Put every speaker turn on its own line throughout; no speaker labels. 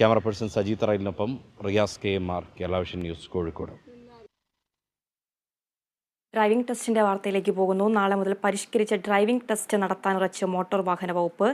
Camera person Saji തറയിലിനൊപ്പം Riyas K M R Kerala Vision news Kozhikode.
Driving ടെസ്റ്റിന്റെ വാർത്തയിലേക്ക് പോകുന്നു. നാളെ മുതൽ പരിഷ്കരിച്ച ഡ്രൈവിംഗ് ടെസ്റ്റ് നടത്താൻ ഉറച്ച മോട്ടോർ വാഹന വകുപ്പ്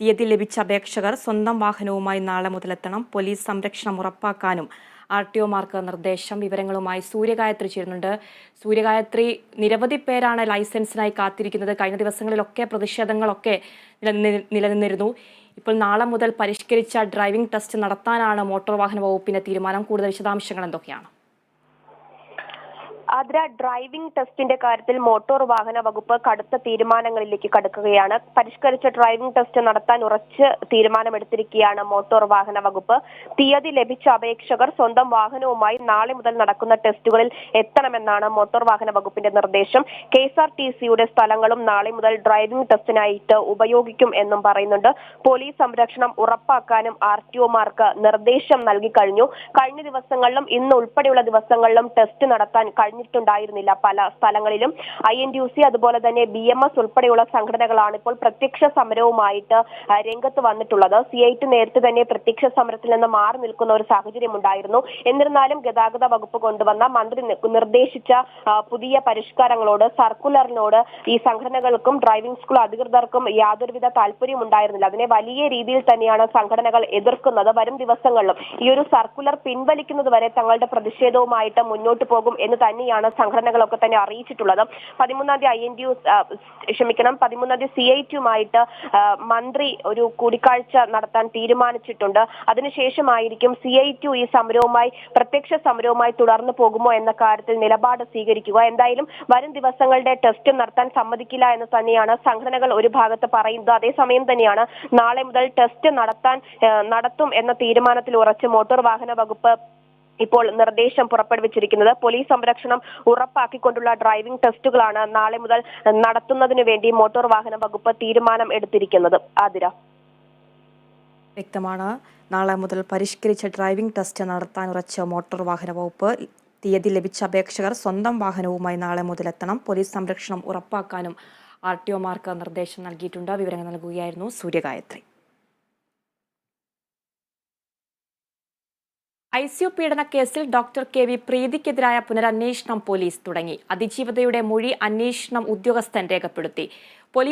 തീയതി ലഭിച്ച അപേക്ഷകർ സ്വന്തം വാഹനവുമായി നാളെ മുതലെത്തണം. പോലീസ് സംരക്ഷണം ഉറപ്പാക്കാനും ആർ ടി ഒമാർക്ക് നിർദ്ദേശം വിവരങ്ങളുമായി സൂര്യഗായത്രി ചേരുന്നുണ്ട്. സൂര്യഗായത്രി നിരവധി പേരാണ് ലൈസൻസിനായി കാത്തിരിക്കുന്നത്. കഴിഞ്ഞ ദിവസങ്ങളിലൊക്കെ പ്രതിഷേധങ്ങളൊക്കെ നിലനിന്നി- നിലനിന്നിരുന്നു. ഇപ്പോൾ നാളെ മുതൽ പരിഷ്കരിച്ച ഡ്രൈവിംഗ് ടെസ്റ്റ് നടത്താനാണ് മോട്ടോർ വാഹന വകുപ്പിന്റെ തീരുമാനം. കൂടുതൽ വിശദാംശങ്ങൾ എന്തൊക്കെയാണ്?
ആദ്ര ഡ്രൈവിംഗ് ടെസ്റ്റിന്റെ കാര്യത്തിൽ മോട്ടോർ വാഹന വകുപ്പ് കടുത്ത തീരുമാനങ്ങളിലേക്ക് കടക്കുകയാണ്. പരിഷ്കരിച്ച ഡ്രൈവിംഗ് ടെസ്റ്റ് നടത്താൻ ഉറച്ച് തീരുമാനമെടുത്തിരിക്കുകയാണ് മോട്ടോർ വാഹന വകുപ്പ്. തീയതി ലഭിച്ച അപേക്ഷകർ സ്വന്തം വാഹനവുമായി നാളെ മുതൽ നടക്കുന്ന ടെസ്റ്റുകളിൽ എത്തണമെന്നാണ് മോട്ടോർ വാഹന വകുപ്പിന്റെ നിർദ്ദേശം. കെ എസ് ആർ ടി സിയുടെ സ്ഥലങ്ങളും നാളെ മുതൽ ഡ്രൈവിംഗ് ടെസ്റ്റിനായിട്ട് ഉപയോഗിക്കും എന്നും പറയുന്നുണ്ട്. പോലീസ് സംരക്ഷണം ഉറപ്പാക്കാനും ആർ ടി ഒമാർക്ക് നിർദ്ദേശം നൽകി കഴിഞ്ഞു. കഴിഞ്ഞ ദിവസങ്ങളിലും ഇന്ന് ഉൾപ്പെടെയുള്ള ദിവസങ്ങളിലും ടെസ്റ്റ് നടത്താൻ കഴിഞ്ഞിട്ടുണ്ടായിരുന്നില്ല പല സ്ഥലങ്ങളിലും ഐ എൻ യു സി അതുപോലെ തന്നെ ബി എം എസ് ഉൾപ്പെടെയുള്ള സംഘടനകളാണ് ഇപ്പോൾ പ്രത്യക്ഷ സമരവുമായിട്ട് രംഗത്ത് വന്നിട്ടുള്ളത്. സി ഐ ടി നേരത്തെ തന്നെ പ്രത്യക്ഷ സമരത്തിൽ നിന്ന് മാറി നിൽക്കുന്ന ഒരു സാഹചര്യം ഉണ്ടായിരുന്നു. എന്നിരുന്നാലും ഗതാഗത വകുപ്പ് കൊണ്ടുവന്ന മന്ത്രി നിർദ്ദേശിച്ച പുതിയ പരിഷ്കാരങ്ങളോട് സർക്കുലറിനോട് ഈ സംഘടനകൾക്കും ഡ്രൈവിംഗ് സ്കൂൾ അധികൃതർക്കും യാതൊരുവിധ താല്പര്യം ഉണ്ടായിരുന്നില്ല. അതിനെ വലിയ രീതിയിൽ തന്നെയാണ് സംഘടനകൾ എതിർക്കുന്നത്. വരും ദിവസങ്ങളിലും ഈ ഒരു സർക്കുലർ പിൻവലിക്കുന്നത് വരെ തങ്ങളുടെ പ്രതിഷേധവുമായിട്ട് മുന്നോട്ട് പോകും എന്ന് തന്നെയാണ് സംഘടനകളൊക്കെ തന്നെ അറിയിച്ചിട്ടുള്ളത്. പതിമൂന്നാം തീയതി ഐ എൻ ഡി യു ക്ഷമിക്കണം പതിമൂന്നാം തീയതി സി ഐ ടിയുമായിട്ട് മന്ത്രി ഒരു കൂടിക്കാഴ്ച നടത്താൻ തീരുമാനിച്ചിട്ടുണ്ട്. അതിനുശേഷമായിരിക്കും സി ഐ ടി ഈ സമരവുമായി പ്രത്യക്ഷ സമരവുമായി തുടർന്നു പോകുമോ എന്ന കാര്യത്തിൽ നിലപാട് സ്വീകരിക്കുക. എന്തായാലും വരും ദിവസങ്ങളുടെ ടെസ്റ്റ് നടത്താൻ സമ്മതിക്കില്ല എന്ന് തന്നെയാണ് സംഘടനകൾ ഒരു ഭാഗത്ത് പറയുന്നത്. അതേസമയം തന്നെയാണ് നാളെ മുതൽ ടെസ്റ്റ് നടത്താൻ നടത്തും എന്ന തീരുമാനത്തിൽ ഉറച്ച് മോട്ടോർ വാഹന വകുപ്പ് ഇപ്പോൾ നിർദ്ദേശം പുറപ്പെടുവിച്ചിരിക്കുന്നത്. പോലീസ് സംരക്ഷണം ഉറപ്പാക്കിക്കൊണ്ടുള്ള ഡ്രൈവിംഗ് ടെസ്റ്റുകളാണ് നാളെ മുതൽ നടത്തുന്നതിന് വേണ്ടി മോട്ടോർ വാഹന വകുപ്പ് തീരുമാനം എടുത്തിരിക്കുന്നത്. ആതിര.
വ്യക്തമാണ്. നാളെ മുതൽ പരിഷ്കരിച്ച ഡ്രൈവിംഗ് ടെസ്റ്റ് നടത്താൻ ഉറച്ച മോട്ടോർ വാഹന വകുപ്പ് തീയതി ലഭിച്ച അപേക്ഷകർ സ്വന്തം വാഹനവുമായി നാളെ മുതൽ എത്തണം. പോലീസ് സംരക്ഷണം ഉറപ്പാക്കാനും ആർ ടി ഒമാർക്ക് നിർദ്ദേശം നൽകിയിട്ടുണ്ട്. വിവരങ്ങൾ നൽകുകയായിരുന്നു സൂര്യഗായത്രി. ഐ സി യു പീഡന കേസിൽ ഡോക്ടർ കെ വി പ്രീതിക്കെതിരായ പുനരന്വേഷണം പോലീസ് തുടങ്ങി. അതിജീവതയുടെ മൊഴി അന്വേഷണം ഉദ്യോഗസ്ഥൻ രേഖപ്പെടുത്തി. പോലീസ്